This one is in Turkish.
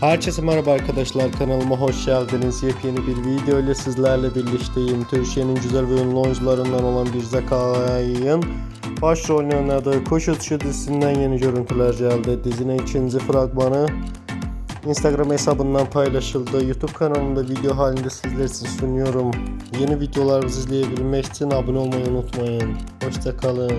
Herkese merhaba arkadaşlar kanalıma hoş geldiniz. Yepyeni bir video ile sizlerle birlikteyim. Türkiye'nin güzel ve ünlü oyuncularından olan bir Zekaya'nın başrolünü oynadığı Kuş Uçuşu dizisinden yeni görüntüler geldi. Dizinin ikinci fragmanı Instagram hesabından paylaşıldı. YouTube kanalımda video halinde sizler için sunuyorum. Yeni videolarımızı izleyebilmek için abone olmayı unutmayın. Hoşçakalın.